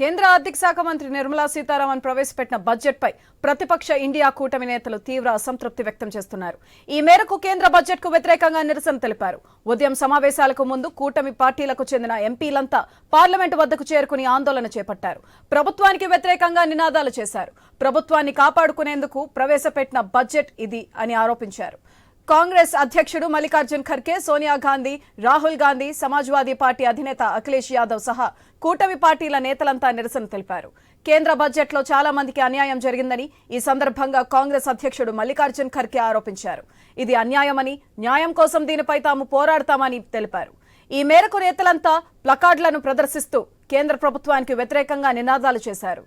కేంద్ర ఆర్థిక శాఖ మంత్రి నిర్మలా సీతారామన్ ప్రవేశపెట్టిన బడ్జెట్పై ప్రతిపక్ష ఇండియా కూటమి నేతలు తీవ్ర అసంతృప్తి వ్యక్తం చేస్తున్నారు. ఈ మేరకు కేంద్ర బడ్జెట్కు వ్యతిరేకంగా నిరసన తెలిపారు. ఉదయం సమావేశాలకు ముందు కూటమి పార్టీలకు చెందిన ఎంపీలంతా పార్లమెంటు వద్దకు చేరుకుని ఆందోళన చేపట్టారు. ప్రభుత్వానికి వ్యతిరేకంగా నినాదాలు చేశారు. ప్రభుత్వాన్ని కాపాడుకునేందుకు ప్రవేశపెట్టిన బడ్జెట్ ఇది అని ఆరోపించారు. కాంగ్రెస్ అధ్యక్షుడు మల్లికార్జున్ ఖర్గే సోనియా గాంధీ రాహుల్ గాంధీ సమాజ్వాదీ పార్టీ అధినేత అఖిలేష్ యాదవ్ సహా కూటమి పార్టీల నేతలంతా నిరసన తెలిపారు. కేంద్ర బడ్జెట్లో చాలా మందికి అన్యాయం జరిగిందని ఈ సందర్భంగా కాంగ్రెస్ అధ్యక్షుడు మల్లికార్జున్ ఖర్గే ఆరోపించారు. ఇది అన్యాయమని న్యాయం కోసం దీనిపై తాము పోరాడతామని తెలిపారు. ఈ మేరకు నేతలంతా ప్లకార్డులను ప్రదర్శిస్తూ కేంద్ర ప్రభుత్వానికి వ్యతిరేకంగా నినాదాలు చేశారు.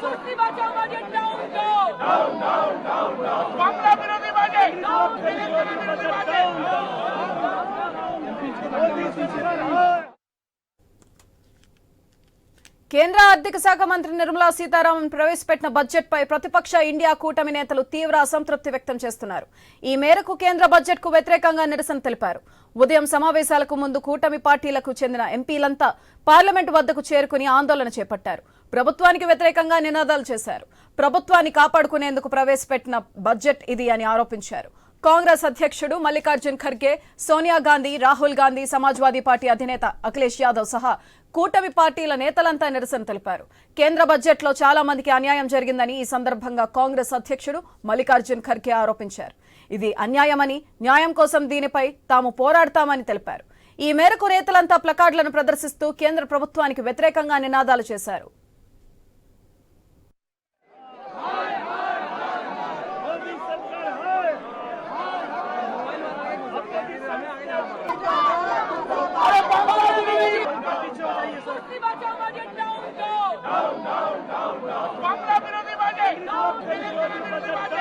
कुर्सी बचाओ बजट डाउन डाउन डाउन కేంద్ర ఆర్థిక శాఖ మంత్రి నిర్మలా సీతారామన్ ప్రవేశపెట్టిన బడ్జెట్ పై ప్రతిపక్ష ఇండియా కూటమి నేతలు తీవ్ర అసంతృప్తి వ్యక్తం చేస్తున్నారు. ఈ మేరకు కేంద్ర బడ్జెట్కు వ్యతిరేకంగా నిరసన తెలిపారు. ఉదయం సమావేశాలకు ముందు కూటమి పార్టీలకు చెందిన ఎంపీలంతా పార్లమెంటు వద్దకు చేరుకుని ఆందోళన చేపట్టారు. ప్రభుత్వానికి వ్యతిరేకంగా నినాదాలు చేశారు. ప్రభుత్వాన్ని కాపాడుకునేందుకు ప్రవేశపెట్టిన బడ్జెట్ ఇది అని ఆరోపించారు. కాంగ్రెస్ అధ్యక్షుడు మల్లికార్జున్ ఖర్గే సోనియా గాంధీ రాహుల్ గాంధీ సమాజ్వాదీ పార్టీ అధినేత అఖిలేష్ యాదవ్ సహా కూటమి పార్టీల నేతలంతా నిరసన తెలిపారు. కేంద్ర బడ్జెట్లో చాలా మందికి అన్యాయం జరిగిందని ఈ సందర్భంగా కాంగ్రెస్ అధ్యక్షుడు మల్లికార్జున్ ఖర్గే ఆరోపించారు. ఇది అన్యాయమని న్యాయం కోసం దీనిపై తాము పోరాడతామని తెలిపారు. ఈ మేరకు నేతలంతా ప్లకార్డులను ప్రదర్శిస్తూ కేంద్ర ప్రభుత్వానికి వ్యతిరేకంగా నినాదాలు చేశారు. Hadi hadi hadi